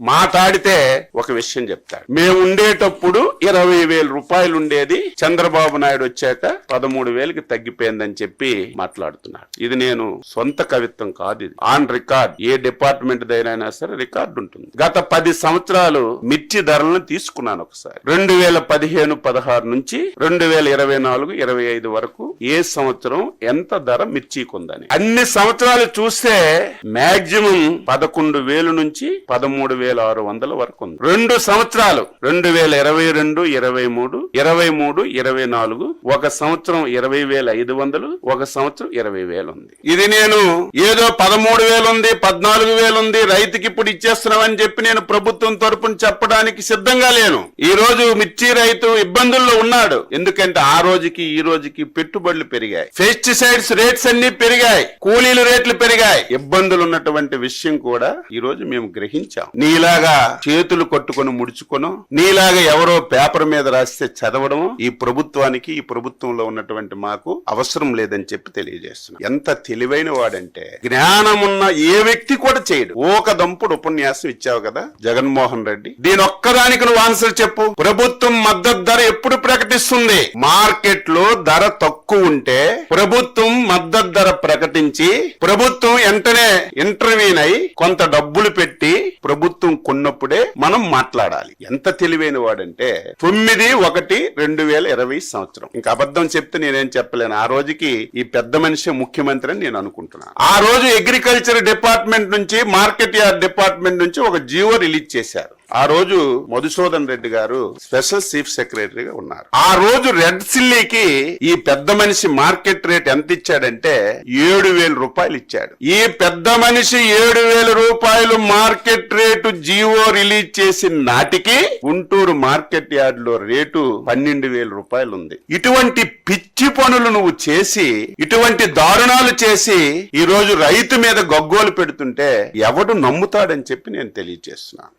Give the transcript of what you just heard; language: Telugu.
మాట్లాడితే ఒక విషయం చెప్తాడు. మేము ఉండేటప్పుడు ఇరవై వేల రూపాయలు ఉండేది. చంద్రబాబు నాయుడు వచ్చాక పదమూడు వేలకి తగ్గిపోయిందని చెప్పి మాట్లాడుతున్నాడు. ఇది నేను సొంత కవిత్వం కాదు ఇది. ఆన్ రికార్డ్ ఏ డిపార్ట్మెంట్ దైనా సరే రికార్డు ఉంటుంది. గత పది సంవత్సరాలు మిర్చి ధరలను తీసుకున్నాను ఒకసారి. రెండు వేల పదిహేను పదహారు నుంచి రెండు వేల ఇరవై నాలుగు ఇరవై ఐదు వరకు ఏ సంవత్సరం ఎంత ధర మిర్చికి ఉందని అన్ని సంవత్సరాలు చూస్తే మాక్సిమం పదకొండు వేలు నుంచి పదమూడు వేలు ఆరు వందల వరకు ఉంది. రెండు సంవత్సరాలు రెండు వేల ఇరవై రెండు ఇరవై మూడు ఇరవై మూడు ఇరవై నాలుగు ఒక సంవత్సరం ఇరవై వేల ఐదు వందలు ఒక సంవత్సరం ఇరవై వేలు ఉంది ఇది నేను ఏదో పదమూడు వేలు ఉంది పద్నాలుగు వేలు ఉంది రైతుకి ఇప్పుడు ఇచ్చేస్తున్నామని చెప్పి నేను ప్రభుత్వం తరపున చెప్పడానికి సిద్ధంగా లేను. ఈ రోజు మిర్చి రైతు ఇబ్బందుల్లో ఉన్నాడు. ఎందుకంటే ఆ రోజుకి ఈ రోజుకి పెట్టుబడులు పెరిగాయి. పెస్టిసైడ్స్ రేట్స్ అన్ని పెరిగాయి. కూలీల రేట్లు పెరిగాయి. ఇబ్బందులు ఉన్నటువంటి విషయం కూడా ఈ రోజు మేము గ్రహించాం. నీలాగా చేతులు కొట్టుకొని ముడుచుకోను నీలాగా ఎవరో పేపర్ మీద రాస్తే చదవడం ఈ ప్రభుత్వానికి ఈ ప్రభుత్వంలో ఉన్నటువంటి మాకు అవసరం లేదని చెప్పి తెలియజేస్తున్నాం ఎంత తెలివైన వాడంటే జ్ఞానమున్న ఏ వ్యక్తి కూడా చేయడు. ఒక దంపుడు ఉపన్యాసం ఇచ్చావు కదా జగన్మోహన్ రెడ్డి. దీని ఒక్కదానికి నువ్వు ఆన్సర్ చెప్పు. ప్రభుత్వం మద్దతు ధర ఎప్పుడు ప్రకటిస్తుంది? మార్కెట్లో ధర తక్కువ ఉంటే ప్రభుత్వం మద్దతు ధర ప్రకటించి ప్రభుత్వం వెంటనే ఇంటర్వ్యూన్ అయి కొంత డబ్బులు పెట్టి ప్రభుత్వం కొన్నప్పుడే మనం మాట్లాడాలి. ఎంత తెలివైన వాడంటే తొమ్మిది ఒకటి రెండు వేల ఇరవై సంవత్సరం. ఇంకా అబద్ధం చెప్తే నేనేం చెప్పలేను. ఆ రోజుకి ఈ పెద్ద మనిషి ముఖ్యమంత్రి అని నేను అనుకుంటున్నాను. ఆ రోజు అగ్రికల్చర్ డిపార్ట్మెంట్ నుంచి మార్కెట్ యార్డ్ డిపార్ట్మెంట్ నుంచి ఒక జీవో రిలీజ్ చేశారు. ఆ రోజు మధుసూదన్ రెడ్డి గారు స్పెషల్ చీఫ్ సెక్రటరీగా ఉన్నారు. ఆ రోజు రెడ్ సిల్లీకి ఈ పెద్ద మనిషి మార్కెట్ రేట్ ఎంత ఇచ్చాడంటే ఏడు ఏడు వేల రూపాయలు ఇచ్చాడు ఈ పెద్ద మనిషి ఏడు వేల రూపాయలు మార్కెట్ రేటు జీవో రిలీజ్ చేసిన నాటికి గుంటూరు మార్కెట్ యార్డ్లో రేటు పన్నెండు వేల రూపాయలు ఉంది ఇటువంటి పిచ్చి పనులు నువ్వు చేసి ఇటువంటి దారుణాలు చేసి ఈ రోజు రైతు మీద గగ్గోలు పెడుతుంటే ఎవడు నమ్ముతాడని చెప్పి నేను తెలియజేస్తున్నాను.